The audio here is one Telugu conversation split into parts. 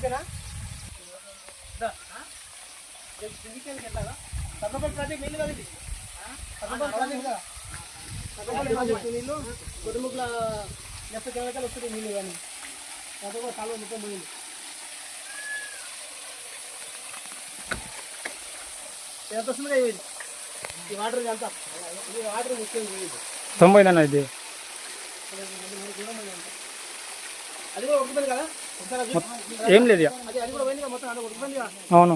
ఓకేనా? రేపు సిండికేట్కి వెళ్ళాలా? సర్వపల్లి ప్రాజెక్ట్ నీళ్ళు కదా ఇది సర్వపల్లి ప్రాజెక్ట్ కదా? సర్వపల్లి ప్రాజెక్ట్ నీళ్ళు కుటుంబకుల లెఫ్ట్ కెమికల్ వస్తుంది నీళ్ళు కానీ. అది కూడా కాలువ మొత్తం పోయింది. ఎంత వస్తుంది కదా ఇది? ఈ వాటర్ అంతా ఈ వాటర్ ముఖ్యం ఇది. తొంభైదన్న ఇది అది కూడా ఉడుకుతుంది కదా ఒకసారి అది- ఏం లేదు అవును.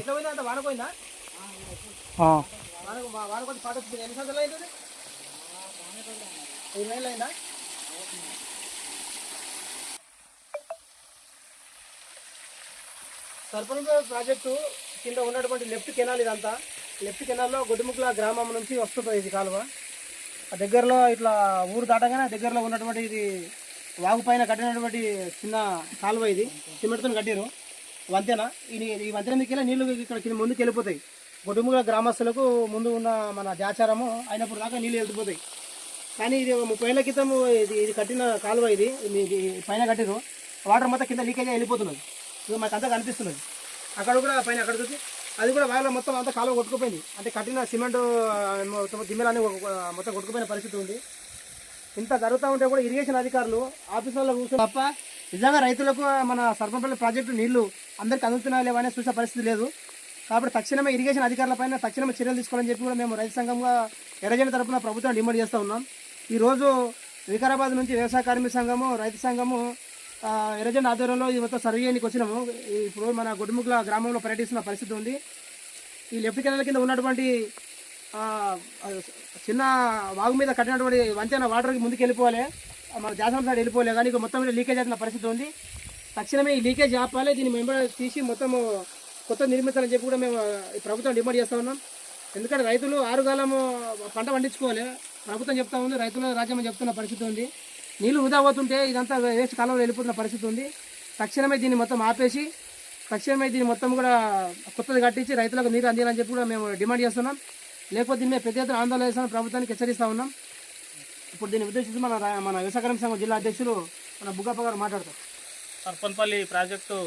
సర్పంచ్ ప్రాజెక్టు కింద ఉన్నటువంటి లెఫ్ట్ కెనాల్ ఇదంతా. లెఫ్ట్ కెనాల్లో గొడ్డుముక్కుల గ్రామం నుంచి వస్తుంది ఇది కాలువ. ఆ దగ్గరలో ఇట్లా ఊరు దాటగానే దగ్గరలో ఉన్నటువంటి ఇది వాగు పైన కట్టినటువంటి చిన్న కాలువ ఇది. సిమెంట్తో కట్టారు వంతెన. ఈ ఈ వంతెన మీకు నీళ్ళు ఇక్కడ కింద ముందుకు వెళ్ళిపోతాయి. కుటుంబ గ్రామస్తులకు ముందు ఉన్న మన జాచారము అయినప్పుడు దాకా నీళ్ళు వెళ్ళిపోతాయి కానీ ఇది ముప్పై ఏళ్ళ క్రితం ఇది ఇది కట్టిన కాలువ ఇది. ఇది పైన కట్టిరు వాటర్ మొత్తం కింద లీకేజ్ వెళ్ళిపోతున్నది. ఇది మాకు అంతా కనిపిస్తున్నది అక్కడ కూడా పైన అక్కడ చూసి అది కూడా వాళ్ళ మొత్తం అంతా కాలువ కొట్టుకుపోయింది. అంటే కట్టిన సిమెంట్ మొత్తం దిమ్మెలన్నీ ఒక మొత్తం కొట్టుకుపోయిన పరిస్థితి ఉంది. ఇంత జరుగుతూ ఉంటే కూడా ఇరిగేషన్ అధికారులు ఆఫీసులలో కూర్చొని తప్ప నిజంగా రైతులకు మన సర్పంపల్లి ప్రాజెక్టు నీళ్ళు అందరికీ అందుతున్నా లేవనే చూసే పరిస్థితి లేదు. కాబట్టి తక్షణమే ఇరిగేషన్ అధికారుల పైన తక్షణమే చర్యలు తీసుకోవాలని చెప్పి కూడా మేము రైతు సంఘంగా ఎర్రజెండ తరపున ప్రభుత్వం డిమాండ్ చేస్తూ ఉన్నాం. ఈరోజు వికారాబాద్ నుంచి వ్యవసాయ కార్మిక సంఘము రైతు సంఘము ఎరజన ఎర్రజెండ ఆధ్వర్యంలో ఈ మొత్తం సర్వే చేయడానికి వచ్చినాము. ఇప్పుడు మన గుడిముగ్ల గ్రామంలో పర్యటిస్తున్న పరిస్థితి ఉంది. ఈ లెఫ్ట్ కెనాల్ కింద ఉన్నటువంటి చిన్న వాగు మీద కట్టినటువంటి వంతెన వాటర్కి ముందుకు వెళ్ళిపోవాలి మన జాసనం సైడ్ వెళ్ళిపోలే కానీ ఇక మొత్తం మీద లీకేజ్ అవుతున్న పరిస్థితి ఉంది. తక్షణమే ఈ లీకేజ్ ఆపాలి దీన్ని మేము తీసి మొత్తము కొత్త నిర్మించాలని చెప్పి కూడా మేము ప్రభుత్వం డిమాండ్ చేస్తూ ఉన్నాం. ఎందుకంటే రైతులు ఆరుగాలము పంట పండించుకోవాలి. ప్రభుత్వం చెప్తా ఉంది రైతుల రాజ్యం చెప్తున్న పరిస్థితి ఉంది. నీళ్ళు వృధా అవుతుంటే ఇదంతా వేస్ట్ కాలంలో వెళ్ళిపోతున్న పరిస్థితి ఉంది. తక్షణమే దీన్ని మొత్తం ఆపేసి తక్షణమే దీన్ని మొత్తం కూడా కొత్తది కట్టించి రైతులకు నీరు అందించాలని చెప్పి కూడా మేము డిమాండ్ చేస్తున్నాం. లేకపోతే దీని మీద పెద్ద ఎత్తున ఆందోళన చేస్తామని ప్రభుత్వానికి హెచ్చరిస్తా ఉన్నాం. ఇప్పుడు దీన్ని ఉద్దేశించి మన మన వ్యవసాయ సంఘం జిల్లా అధ్యక్షులు మన బుగ్గప్ప గారు మాట్లాడతారు. సర్పన్పల్లి ప్రాజెక్టు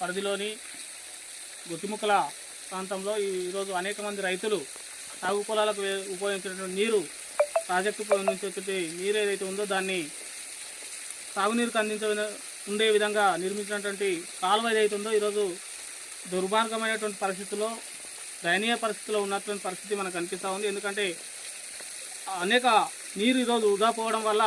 పరిధిలోని గుత్తిముక్కల ప్రాంతంలో ఈరోజు అనేక మంది రైతులు సాగు పొలాలకు ఉపయోగించినటువంటి నీరు ప్రాజెక్టు నుంచి వచ్చే నీరు ఏదైతే ఉందో దాన్ని సాగునీరుకు అందించే ఉండే విధంగా నిర్మించినటువంటి కాలువ ఏదైతే ఉందో ఈరోజు దుర్మార్గమైనటువంటి పరిస్థితుల్లో దయనీయ పరిస్థితిలో ఉన్నటువంటి పరిస్థితి మనకు కనిపిస్తూ ఉంది. ఎందుకంటే అనేక నీరు ఈరోజు వృధా పోవడం వల్ల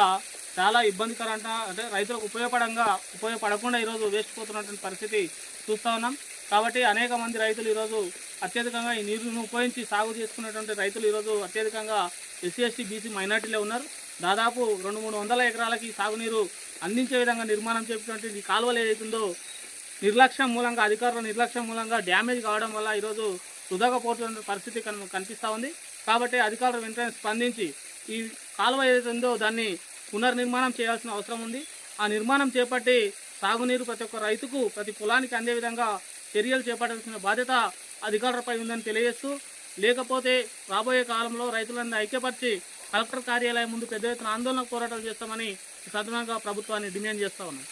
చాలా ఇబ్బందికరంట. అంటే రైతులకు ఉపయోగపడంగా ఉపయోగపడకుండా ఈరోజు వేస్ట్ పోతున్నటువంటి పరిస్థితి చూస్తూ ఉన్నాం. కాబట్టి అనేక మంది రైతులు ఈరోజు అత్యధికంగా ఈ నీరును ఉపయోగించి సాగు చేసుకున్నటువంటి రైతులు ఈరోజు అత్యధికంగా ఎస్సీ ఎస్టీ బీసీ మైనార్టీలే ఉన్నారు. దాదాపు రెండు మూడు వందల ఎకరాలకి సాగునీరు అందించే విధంగా నిర్మాణం చేసినటువంటి ఈ కాలువలు ఏదైతుందో నిర్లక్ష్యం మూలంగా అధికారుల నిర్లక్ష్యం మూలంగా డ్యామేజ్ కావడం వల్ల ఈరోజు వృధాగా పరిస్థితి కనిపిస్తూ ఉంది. కాబట్టి అధికారులు వెంటనే స్పందించి ఈ కాలువ ఏదైతే ఉందో దాన్ని పునర్నిర్మాణం చేయాల్సిన అవసరం ఉంది. ఆ నిర్మాణం చేపట్టి సాగునీరు ప్రతి ఒక్క రైతుకు ప్రతి పొలానికి అందే విధంగా చర్యలు చేపట్టాల్సిన బాధ్యత అధికారులపై ఉందని తెలియజేస్తూ లేకపోతే రాబోయే కాలంలో రైతులందరూ ఐక్యపరిచి కలెక్టర్ కార్యాలయం ముందు పెద్ద ఎత్తున ఆందోళన పోరాటాలు చేస్తామని సదనంగా ప్రభుత్వాన్ని డిమాండ్ చేస్తా ఉన్నాం.